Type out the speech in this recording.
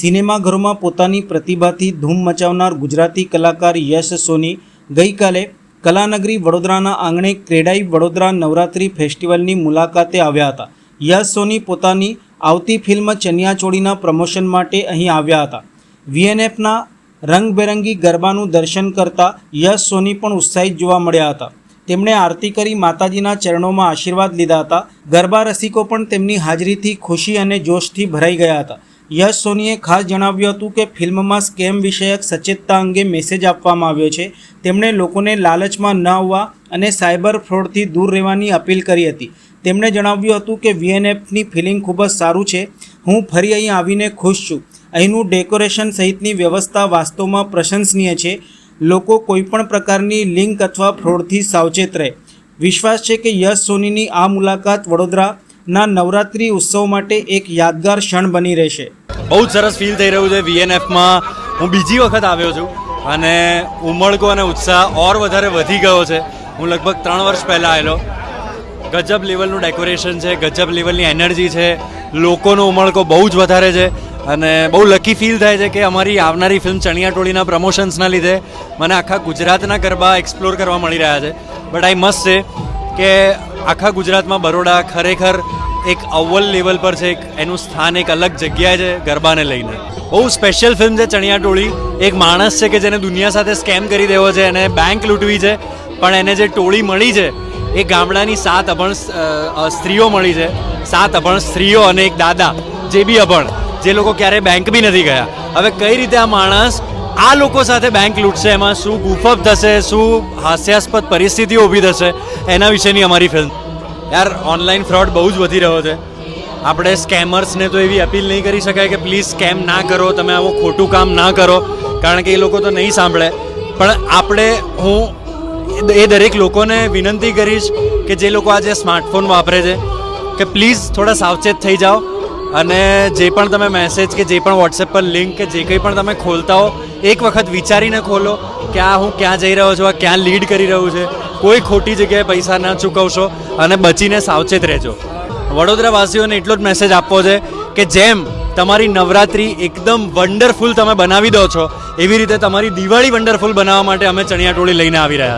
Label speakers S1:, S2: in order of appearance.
S1: સિનેમાઘરોમાં પોતાની પ્રતિભાથી ધૂમ મચાવનાર ગુજરાતી કલાકાર યશ સોની ગઈકાલે કલાનગરી વડોદરાના આંગણે ક્રેડાઈ વડોદરા નવરાત્રી ફેસ્ટિવલની મુલાકાતે આવ્યા હતા. યશ સોની પોતાની આવતી ફિલ્મ ચનિયાચોળીના પ્રમોશન માટે અહીં આવ્યા હતા. વીએનએફના રંગબેરંગી ગરબાનું દર્શન કરતા યશ સોની પણ ઉત્સાહિત જોવા મળ્યા હતા. તેમણે આરતી કરી માતાજીના ચરણોમાં આશીર્વાદ લીધા હતા. ગરબા રસિકો પણ તેમની હાજરીથી ખુશી અને જોશથી ભરાઈ ગયા હતા. યશ સોનીએ ખાસ જણાવ્યું હતું કે ફિલ્મમાં સ્કેમ વિષયક સચેતતા અંગે મેસેજ આપવામાં આવ્યો છે. તેમણે લોકોને લાલચમાં ન આવવા અને સાયબર ફ્રોડથી દૂર રહેવાની અપીલ કરી હતી. તેમણે જણાવ્યું હતું કે વીએનએફની ફિલિંગ ખૂબ જ સારું છે. હું ફરી અહીં આવીને ખુશ છું. અહીંનું ડેકોરેશન સહિતની વ્યવસ્થા વાસ્તવમાં પ્રશંસનીય છે. લોકો કોઈપણ પ્રકારની લિંક અથવા ફ્રોડથી સાવચેત રહે. વિશ્વાસ છે કે યશ સોનીની આ મુલાકાત વડોદરાના નવરાત્રિ ઉત્સવ માટે એક યાદગાર ક્ષણ બની રહેશે.
S2: બહુ જ સરસ ફીલ થઈ રહ્યું છે વીએનએફમાં હું બીજી વખત આવ્યો છું અને ઉમળકો અને ઉત્સાહ ઓર વધારે વધી ગયો છે. હું લગભગ ત્રણ વર્ષ પહેલાં આવેલો. ગજબ લેવલનું ડેકોરેશન છે, ગજબ લેવલની એનર્જી છે. લોકોનો ઉમળકો બહુ જ વધારે છે અને બહુ લકી ફીલ થાય છે કે અમારી આવનારી ફિલ્મ ચણિયા ટોળીના પ્રમોશન્સના લીધે મને આખા ગુજરાતના ગરબા એક્સપ્લોર કરવા મળી રહ્યા છે. બટ આઈ મસ્ટ છે કે આખા ગુજરાતમાં બરોડા ખરેખર એક અવ્વલ લેવલ પર છે, એક એનું સ્થાન એક અલગ જગ્યાએ છે, ગરબાને લઈને. બહુ સ્પેશિયલ ફિલ્મ છે ચણિયા ટોળી. એક માણસ છે કે જેને દુનિયા સાથે સ્કેમ કરી દેવો છે, એને બેંક લૂંટવી છે, પણ એને જે ટોળી મળી છે, એ ગામડાની સાત અભણ સ્ત્રીઓ મળી છે. સાત અભણ સ્ત્રીઓ અને એક દાદા, જે બી અભણ, જે લોકો ક્યારેય બેંક બી નથી ગયા. હવે કઈ રીતે આ માણસ આ લોકો સાથે બેંક લૂંટશે, એમાં શું ગુફઅપ થશે, શું હાસ્યાસ્પદ પરિસ્થિતિઓ ઊભી થશે, એના વિશેની અમારી ફિલ્મ યાર ઓનલાઈન ફ્રોડ બહુ જ વધી રહ્યો છે. આપણે સ્કેમર્સને તો એવી અપીલ નહીં કરી શકાય કે પ્લીઝ સ્કેમ ના કરો, તમે આવું ખોટું કામ ના કરો, કારણ કે એ લોકો તો નહીં સાંભળે. પણ આપણે, હું એ દરેક લોકોને વિનંતી કરીશ કે જે લોકો આજે સ્માર્ટફોન વાપરે છે, કે પ્લીઝ થોડા સાવચેત થઈ જાઓ અને જે પણ તમે મેસેજ કે જે પણ વોટ્સએપ પર લિંક કે જે કંઈ પણ તમે ખોલતા હો, એક વખત વિચારીને ખોલો કે આ હું ક્યાં જઈ રહ્યો છું, આ ક્યાં લીડ કરી રહ્યું છે. કોઈ ખોટી જગ્યાએ પૈસા ના ચૂકવશો અને બચીને સાવચેત રહેજો. વડોદરાવાસીઓને એટલો જ મેસેજ આપવો છે કે જેમ તમારી નવરાત્રી એકદમ વન્ડરફુલ તમે બનાવી દો છો, એવી રીતે તમારી દિવાળી વન્ડરફુલ બનાવવા માટે અમે ચણિયાટોળી લઈને આવી રહ્યા